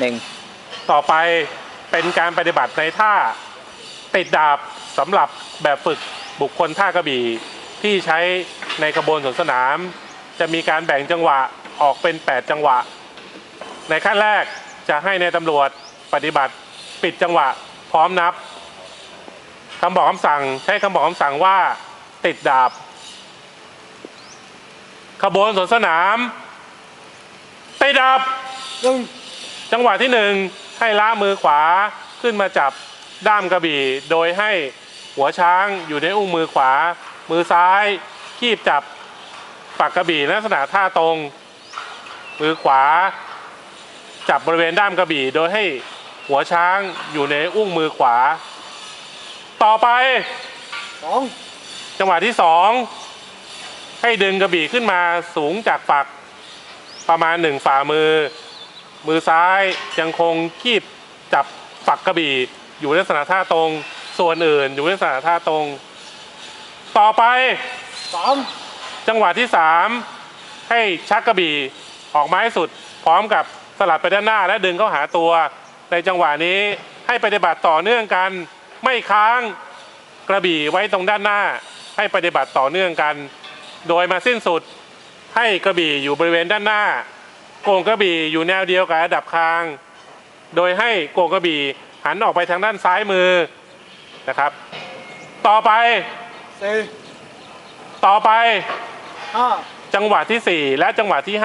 หนึ่งต่อไปเป็นการปฏิบัติในท่าติดดาบสำหรับแบบฝึกบุคคลท่ากระบี่ที่ใช้ในขบวนสวนสนาม จะมีการแบ่งจังหวะออกเป็น 8 จังหวะ ในขั้นแรกจะให้ในตำรวจปฏิบัติปิดจังหวะพร้อมนับคำบอกคำสั่งใช้คำบอกคำสั่งว่าติดดาบ ขบวนสวนสนามติดดาบหนึ่ง จังหวะที่หนึ่งให้ล้ามือขวาขึ้นมาจับด้ามกระบี่ โดยให้หัวช้างอยู่ในอุ้งมือขวา มือซ้ายคีบจับปักกระบี่ลักษณะท่าตรง มือขวา จับบริเวณด้ามกระบี่ โดยให้หัวช้างอยู่ในอุ้งมือขวา ต่อไปสองจังหวะที่สองให้ดึงกระบี่ขึ้นมาสูงจากฝักประมาณหนึ่งฝ่ามือ มือซ้ายยังคงคีบจับฝักกระบี่ อยู่ในลักษณะท่าตรง ส่วนอื่นอยู่ในลักษณะท่าตรง ต่อไป สามจังหวะที่สามให้ชักกระบี่ออกไม้สุด พร้อมกับสลัดไปด้านหน้าและดึงเข้าหาตัว ในจังหวะนี้ให้ปฏิบัติต่อเนื่องกัน ไม่ค้างกระบี่ไว้ตรงด้านหน้า ให้ปฏิบัติต่อเนื่องกัน โดยมาสิ้นสุดให้กระบี่อยู่บริเวณด้านหน้า โก่งกระบี่อยู่แนวเดียวกับระดับคาง โดยให้โก่งกระบี่หันออกไปทางด้านซ้ายมือนะครับ ต่อไปสี่ต่อไปห้าจังหวะที่ 4 และจังหวะที่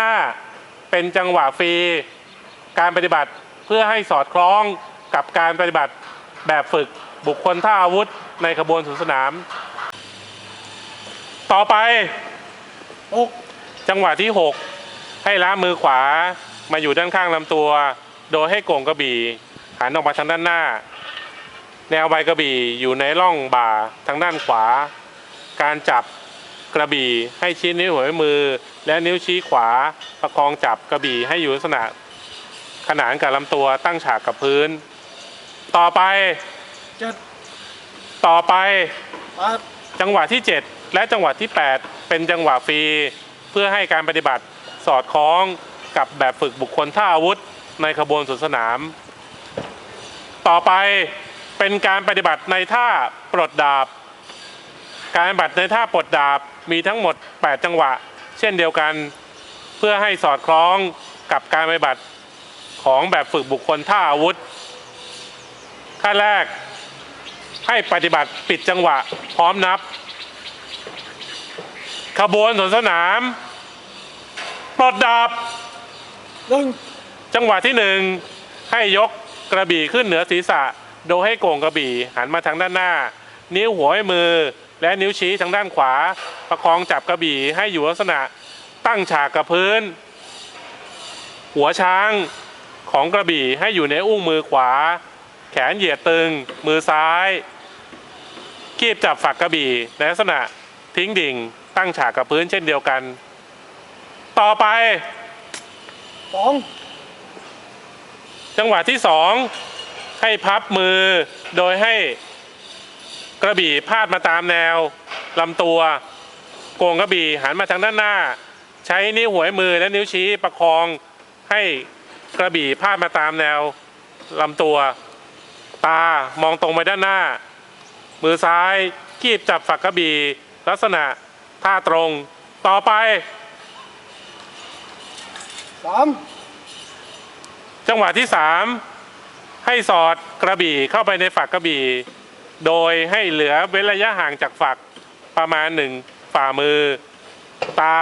5 เป็นจังหวะฟรี การปฏิบัติเพื่อให้สอดคล้องกับการปฏิบัติแบบฝึกบุคคลท่าอาวุธในขบวนสวนสนาม ต่อไปหกจังหวะที่ 6 ให้ล้ามือขวามาอยู่ด้านข้างลำตัว โดยให้โก่งกระบี่หันออกมาทางด้านหน้า แนวใบกระบี่อยู่ในร่องบ่าทางด้านขวา การจับกระบี่ให้ชี้นิ้วหัวมือ และนิ้วชี้ขวาประคองจับกระบี่ให้อยู่ลักษณะขนานกับลำตัวตั้งฉากกับพื้น ต่อไปจ็ดต่อไปจังหวะที่ 7 และจังหวะที่ 8 เป็นจังหวะฟรีเพื่อให้การปฏิบัติ สอดคล้องกับแบบฝึกบุคคลท่าอาวุธในขบวนสวนสนาม ต่อไปเป็นการปฏิบัติในท่าปลดดาบ การปฏิบัติในท่าปลดดาบมีทั้งหมด 8 จังหวะ เช่นเดียวกันเพื่อให้สอดคล้องกับการปฏิบัติของแบบฝึกบุคคลท่าอาวุธขั้นแรกให้ปฏิบัติปิดจังหวะพร้อมนับ ขบวนสวนสนาม ปลดดาบหนึ่งจังหวะที่หนึ่งให้ยกกระบี่ขึ้นเหนือศีรษะ โดยให้โก่งกระบี่หันมาทางด้านหน้า นิ้วหัวให้มือ และนิ้วชี้ทางด้านขวา ประคองจับกระบี่ให้อยู่ลักษณะตั้งฉากกับพื้น หัวช้างของกระบี่ให้อยู่ในอุ้งมือขวา แขนเหยียดตึง มือซ้าย คีบจับฝักกระบี่ในลักษณะทิ้งดิ่ง ตั้งฉากกับพื้นเช่นเดียวกัน ต่อไปสองจังหวะที่สองให้พับมือโดยให้กระบี่พาดมาตามแนวลำตัวโกงกระบี่หันมาทางด้านหน้า ใช้นิ้วหัวมือและนิ้วชี้ประคองให้กระบี่พาดมาตามแนวลำตัว ตามองตรงไปด้านหน้า มือซ้ายคีบจับฝักกระบี่ลักษณะท่าตรงต่อไป สามจังหวะที่สามให้สอดกระบี่เข้าไปในฝักกระบี่ โดยให้เหลือเว้นระยะห่างจากฝักประมาณหนึ่งฝ่ามือ ตา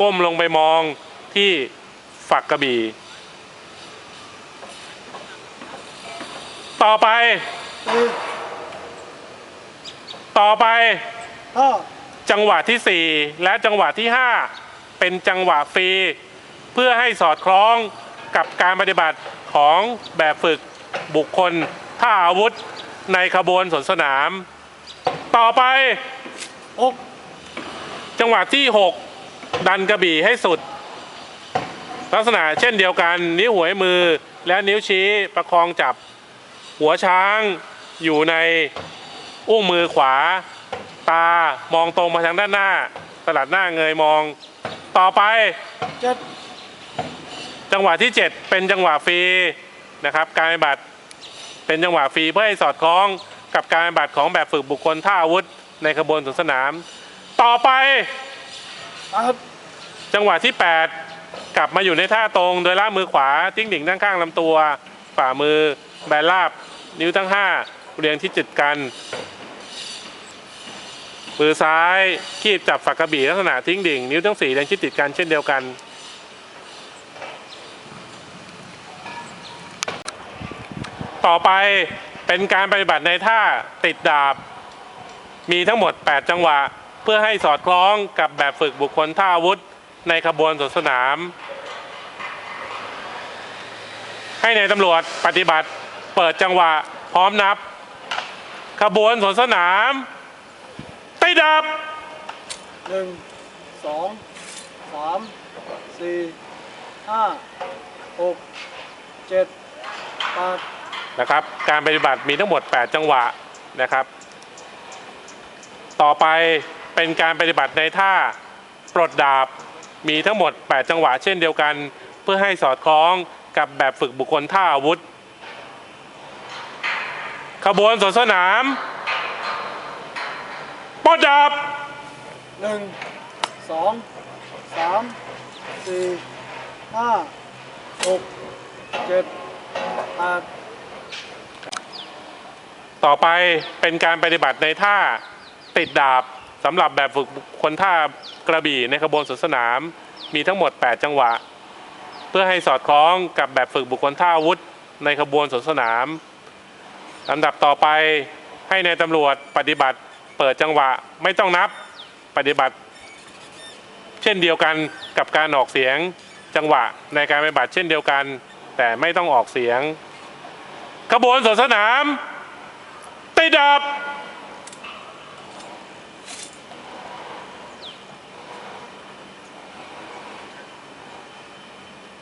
ก้มลงไปมองที่ฝักกระบี่ ต่อไป สี่ต่อไป ห้าจังหวะที่ 4 และจังหวะที่ 5 เป็นจังหวะฟรี เพื่อให้สอดคล้องกับการปฏิบัติของแบบฝึกบุคคลท่าอาวุธในขบวนสนสนาม ต่อไปจังหวะที่ 6 ดันกระบี่ให้สุด ลักษณะเช่นเดียวกัน นิ้วหัวมือและนิ้วชี้ประคองจับ หัวช้างอยู่ในอุ้งมือขวา ตามองตรงมาทางด้านหน้าสลัดหน้าเงยมอง ต่อไป จังหวะที่ 7 เป็นจังหวะฟรีนะครับการปฏิบัติเป็นจังหวะฟรีเพื่อให้สอดคล้องกับการปฏิบัติของแบบฝึกบุคคลท่าอาวุธในขบวนสวนสนาม ต่อไปครับจังหวะที่ 8 กลับมาอยู่ในท่าตรง โดยล่ามือขวาทิ้งดิ่งด้านข้างลำตัว ฝ่ามือแบนราบ นิ้วทั้ง 5 เรียงที่จุดกันมือซ้ายคีบจับฝักกระบี่ลักษณะทิ้งดิ่ง นิ้วทั้งสี่เรียงชิดติดกันเช่นเดียวกัน ต่อไปเป็นการปฏิบัติในท่าติดดาบ มีทั้งหมด 8 จังหวะ เพื่อให้สอดคล้องกับแบบฝึกบุคคลท่าอาวุธ ในขบวนสวนสนาม ให้ในตำรวจปฏิบัติเปิดจังหวะพร้อมนับ ขบวนสวนสนามติดดาบหนึ่งสองสามสี่ห้าหกเจ็ดแปด นะครับ การปฏิบัติมีทั้งหมด 8 จังหวะนะครับ ต่อไปเป็นการปฏิบัติในท่าปลดดาบมีทั้งหมด 8 จังหวะ เช่นเดียวกัน เพื่อให้สอดคล้องกับแบบฝึกบุคคลท่าอาวุธ ขบวนสวนสนามปลดดาบหนึ่งสองสามสี่ห้าหกเจ็ดแปด ต่อไปเป็นการปฏิบัติในท่าติดดาบสำหรับแบบฝึกคนท่ากระบี่ในขบวนสวนสนาม มีทั้งหมด 8 จังหวะ เพื่อให้สอดคล้องกับแบบฝึกบุคคลท่าอาวุธในขบวนสวนสนามลำดับต่อไปให้ในายตำรวจปฏิบัติเปิดจังหวะไม่ต้องนับปฏิบัติ เช่นเดียวกันกับการออกเสียงจังหวะในการปฏิบัติเช่นเดียวกัน แต่ไม่ต้องออกเสียง ขบวนสวนสนาม ติดดับ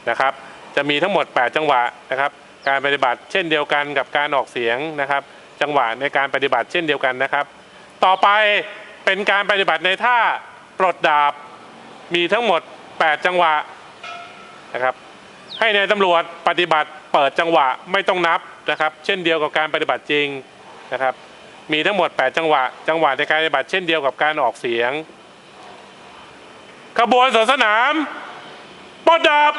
นะครับ จะมีทั้งหมด 8 จังหวะนะครับ การปฏิบัติเช่นเดียวกันกับการออกเสียงนะครับ จังหวะในการปฏิบัติเช่นเดียวกันนะครับ ต่อไปเป็นการปฏิบัติในท่าปลดดาบ มีทั้งหมด 8 จังหวะนะครับให้ในายตำรวจปฏิบัติเปิดจังหวะไม่ต้องนับนะครับ เช่นเดียวกับการปฏิบัติจริง นะครับ มีทั้งหมด 8 จังหวะ จังหวะในการปฏิบัติเช่นเดียวกับการออกเสียง ขบวนสวนสนามปดดับ